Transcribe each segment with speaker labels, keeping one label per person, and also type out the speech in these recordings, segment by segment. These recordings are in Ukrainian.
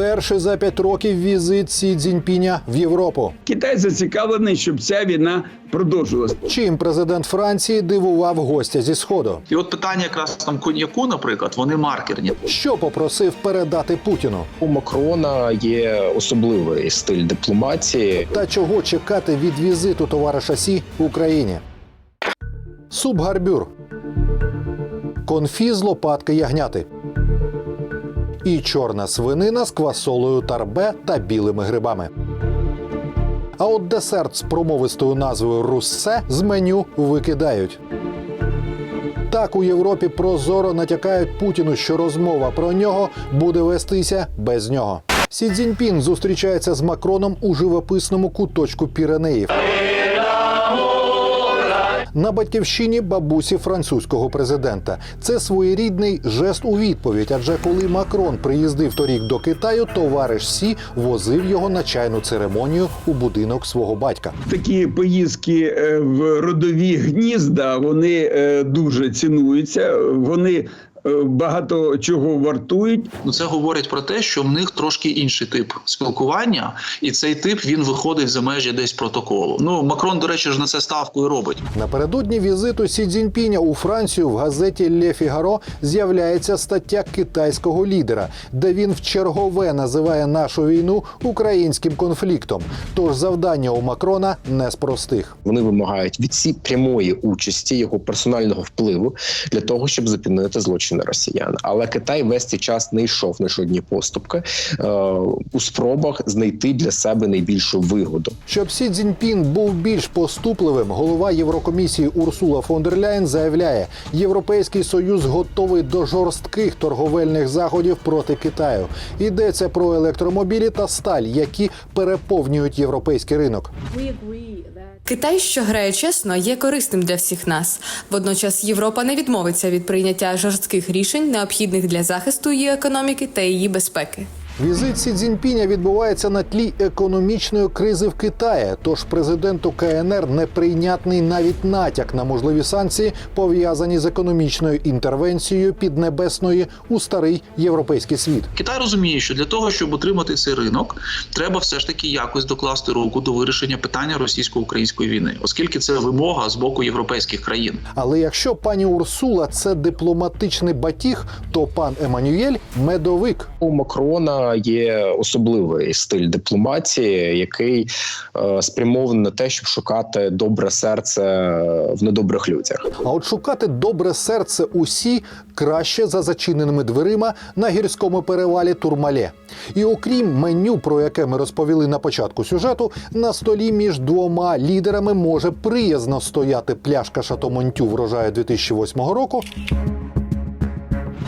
Speaker 1: Перший за п'ять років візит Сі Цзіньпіня в Європу.
Speaker 2: Китай зацікавлений, щоб ця війна продовжилась.
Speaker 1: Чим президент Франції дивував гостя зі сходу?
Speaker 3: І от питання якраз там коньяку, наприклад, вони маркерні.
Speaker 1: Що попросив передати Путіну?
Speaker 4: У Макрона є особливий стиль дипломатії.
Speaker 1: Та чого чекати від візиту товариша Сі в Україні? Субгарбюр. Конфі з лопатки ягняти. І чорна свинина з квасолою тарбе та білими грибами. А от десерт з промовистою назвою Руссе з меню викидають. Так у Європі прозоро натякають Путіну, що розмова про нього буде вестися без нього. Сі Цзіньпін зустрічається з Макроном у живописному куточку Піренеїв. На батьківщині бабусі французького президента це своєрідний жест у відповідь. Адже коли Макрон приїздив торік до Китаю, товариш Сі возив його на чайну церемонію у будинок свого батька.
Speaker 2: Такі поїздки е, в родові гнізда вони е, дуже цінуються. Вони багато чого вартують.
Speaker 3: Ну це говорить про те, що в них трошки інший тип спілкування, і цей тип він виходить за межі десь протоколу. Ну Макрон, до речі, ж на це ставку і робить.
Speaker 1: Напередодні візиту Сі Цзіньпіня у Францію в газеті Ле Фігаро з'являється стаття китайського лідера, де він в чергове називає нашу війну українським конфліктом. Тож завдання у Макрона не з простих.
Speaker 4: Вони вимагають від сі прямої участі його персонального впливу для того, щоб зупинити злочини росіян. Але Китай весь цей час не йшов на жодні поступки е, у спробах знайти для себе найбільшу вигоду.
Speaker 1: Щоб Сі Цзіньпін був більш поступливим, голова Єврокомісії Урсула фон дер Ляєн заявляє, Європейський союз готовий до жорстких торговельних заходів проти Китаю. Йдеться про електромобілі та сталь, які переповнюють європейський ринок.
Speaker 5: Китай, що грає чесно, є корисним для всіх нас. Водночас Європа не відмовиться від прийняття жорстких рішень, необхідних для захисту її економіки та її безпеки.
Speaker 1: Візит Сі Цзіньпіня відбувається на тлі економічної кризи в Китаї. Тож президенту КНР неприйнятний навіть натяк на можливі санкції, пов'язані з економічною інтервенцією Піднебесної у старий європейський світ.
Speaker 3: Китай розуміє, що для того, щоб отримати цей ринок, треба все ж таки якось докласти руку до вирішення питання російсько-української війни, оскільки це вимога з боку європейських країн.
Speaker 1: Але якщо пані Урсула це дипломатичний батіг, то пан Еммануєль медовик.
Speaker 4: У Макрона є особливий стиль дипломатії, який е, спрямований на те, щоб шукати добре серце в недобрих людях.
Speaker 1: А от шукати добре серце усі краще за зачиненими дверима на гірському перевалі Турмале. І окрім меню, про яке ми розповіли на початку сюжету, на столі між двома лідерами може приязно стояти пляшка Шатомонтю врожаю 2008 року.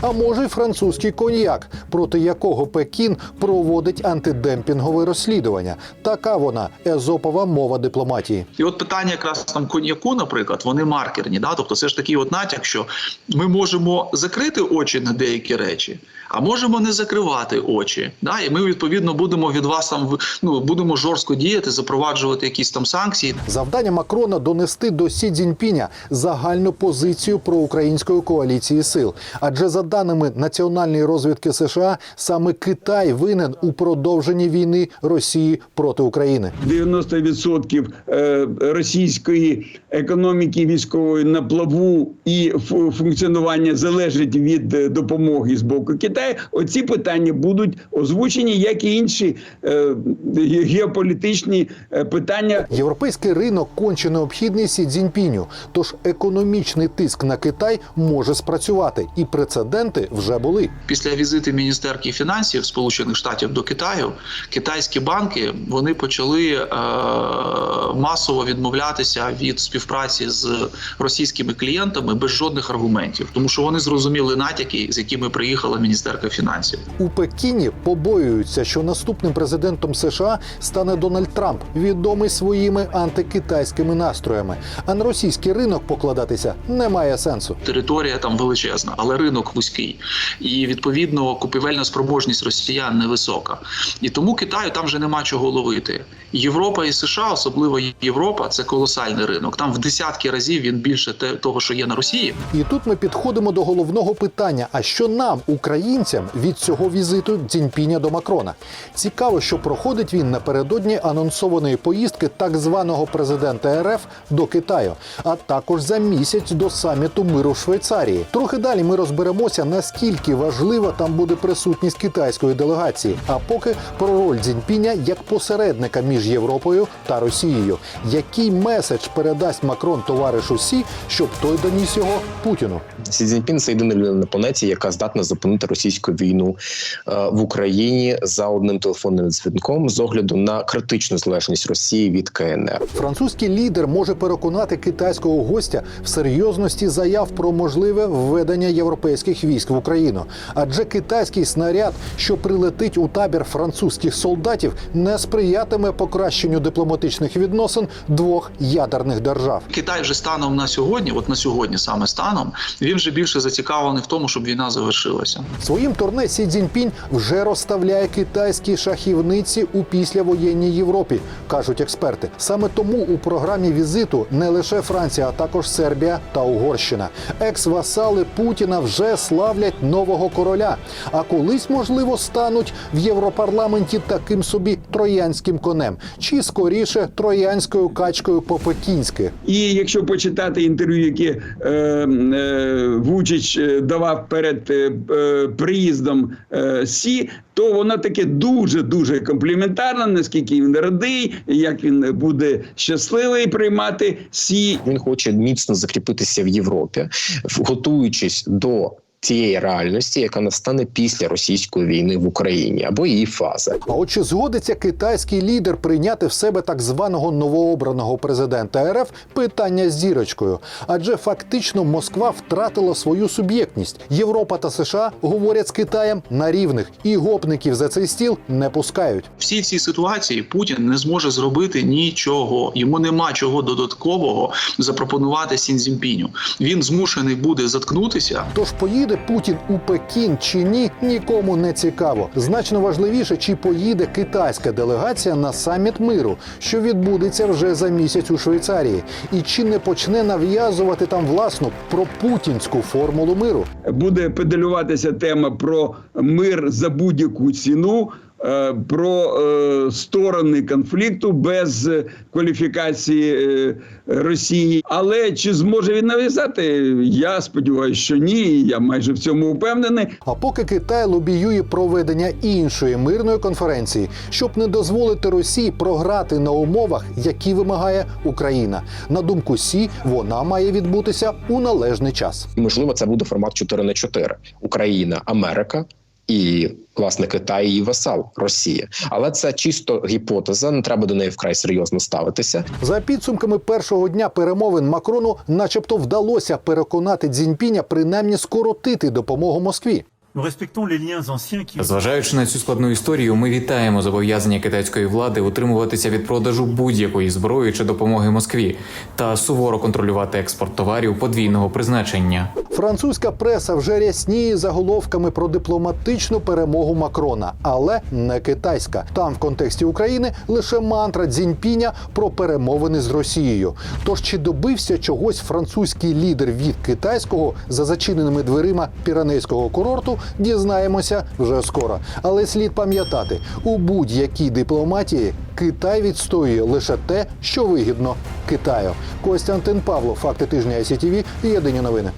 Speaker 1: А може й французький коньяк, проти якого Пекін проводить антидемпінгове розслідування. Така вона езопова мова дипломатії.
Speaker 3: І от питання якраз там коньяку, наприклад, вони маркерні. Да? Тобто, це ж такий от натяк, що ми можемо закрити очі на деякі речі, а можемо не закривати очі. Да? І ми відповідно будемо від вас там ну, будемо жорстко діяти, запроваджувати якісь там санкції.
Speaker 1: Завдання Макрона донести до Сі Цзіньпіня загальну позицію проукраїнської коаліції сил. Адже за даними національної розвідки США, саме Китай винен у продовженні війни Росії проти України.
Speaker 2: 90% е, російської економіки військової на плаву і фу- функціонування залежить від е, допомоги з боку Китаю. Оці питання будуть озвучені, як і інші е, геополітичні питання.
Speaker 1: Європейський ринок конче необхідний Сі Цзіньпіню, тож економічний тиск на Китай може спрацювати, і прецеденти вже були.
Speaker 3: Після візиту міністерки фінансів Сполучених Штатів до Китаю китайські банки вони почали е, масово відмовлятися від співпраці з російськими клієнтами без жодних аргументів, тому що вони зрозуміли натяки, з якими приїхала міністерка фінансів.
Speaker 1: У Пекіні побоюються, що наступним президентом США стане Дональд Трамп, відомий своїми антикитайськими настроями. А на російський ринок покладатися немає сенсу.
Speaker 3: Територія там величезна, але ринок вузький, і відповідно купівельна спроможність росіян невисока. І тому Китаю там вже нема чого ловити. Європа і США, особливо Європа, це колосальний ринок. Там в десятки разів він більше того, що є на Росії.
Speaker 1: І тут ми підходимо до головного питання: а що нам, українцям, від цього візиту Цзіньпіня до Макрона? Цікаво, що проходить він напередодні анонсованої поїздки так званого президента РФ до Китаю, а також за місяць до саміту миру в Швейцарії. Трохи далі ми розберемося, наскільки важлива там буде присутність китайської делегації. А поки про роль Цзіньпіня як посередника між Європою та Росією. Який меседж передасть Макрон товаришу Сі, щоб той доніс його Путіну?
Speaker 4: Сі Цзіньпін – це єдина людина на планеті, яка здатна зупинити російську війну е, в Україні за одним телефонним дзвінком з огляду на критичну залежність Росії від КНР.
Speaker 1: Французький лідер може переконати китайського гостя в серйозності заяв про можливе введення європейських військ в Україну. Адже китайський снаряд, що прилетить у табір французьких солдатів, не сприятиме покращенню дипломатичних відносин двох ядерних держав.
Speaker 3: Китай вже станом на сьогодні, от на сьогодні саме станом, він вже більше зацікавлений в тому, щоб війна завершилася.
Speaker 1: Своїм турне Сі Цзіньпінь вже розставляє китайські шахівниці у післявоєнній Європі, кажуть експерти. Саме тому у програмі візиту не лише Франція, а також Сербія та Угорщина. Екс-васали Путіна вже славлять нового короля. А колись, можливо, стануть в Європарламенті таким собі троянським конем, чи скоріше троянською качкою по-пекінськи.
Speaker 2: І якщо почитати інтерв'ю, яке е, е, Вучич е, давав перед е, е, приїздом е, Сі, то вона таке дуже дуже компліментарна, наскільки він радий, як він буде щасливий приймати Сі.
Speaker 4: Він хоче міцно закріпитися в Європі, готуючись до тієї реальності, яка настане після російської війни в Україні або її фази.
Speaker 1: А от чи згодиться китайський лідер прийняти в себе так званого новообраного президента РФ питання з зірочкою? Адже фактично Москва втратила свою суб'єктність. Європа та США говорять з Китаєм на рівних, і гопників за цей стіл не пускають.
Speaker 3: Всі цій ситуації Путін не зможе зробити нічого. Йому нема чого додаткового запропонувати Сінзімпіню. Він змушений буде заткнутися.
Speaker 1: Тож поїде Путін у Пекін чи ні, нікому не цікаво. Значно важливіше, чи поїде китайська делегація на саміт миру, що відбудеться вже за місяць у Швейцарії, і чи не почне нав'язувати там власну пропутінську формулу миру.
Speaker 2: буде педалюватися тема про мир за будь-яку ціну. Е, Про е, сторони конфлікту без е, кваліфікації Росії, але чи зможе він нав'язати? Я сподіваюся, що ні. Я майже в цьому впевнений.
Speaker 1: А поки Китай лобіює проведення іншої мирної конференції, щоб не дозволити Росії програти на умовах, які вимагає Україна. На думку Сі, вона має відбутися у належний час.
Speaker 4: Можливо, це буде формат 4 на 4. Україна, Америка. І власне Китай і васал Росія, але це чисто гіпотеза. Не треба до неї вкрай серйозно ставитися.
Speaker 1: За підсумками першого дня перемовин Макрону, начебто, вдалося переконати Дзіньпіня принаймні скоротити допомогу Москві.
Speaker 6: Зважаючи на цю складну історію, ми вітаємо зобов'язання китайської влади утримуватися від продажу будь-якої зброї чи допомоги Москві та суворо контролювати експорт товарів подвійного призначення.
Speaker 1: Французька преса вже рясніє заголовками про дипломатичну перемогу Макрона, але не китайська. Там в контексті України лише мантра Дзіньпіня про перемовини з Росією. Тож чи добився чогось французький лідер від китайського за зачиненими дверима піранейського курорту, дізнаємося вже скоро. Але слід пам'ятати, у будь-якій дипломатії Китай відстоює лише те, що вигідно Китаю. Костянтин Павло, факти тижня ICTV, єдині новини.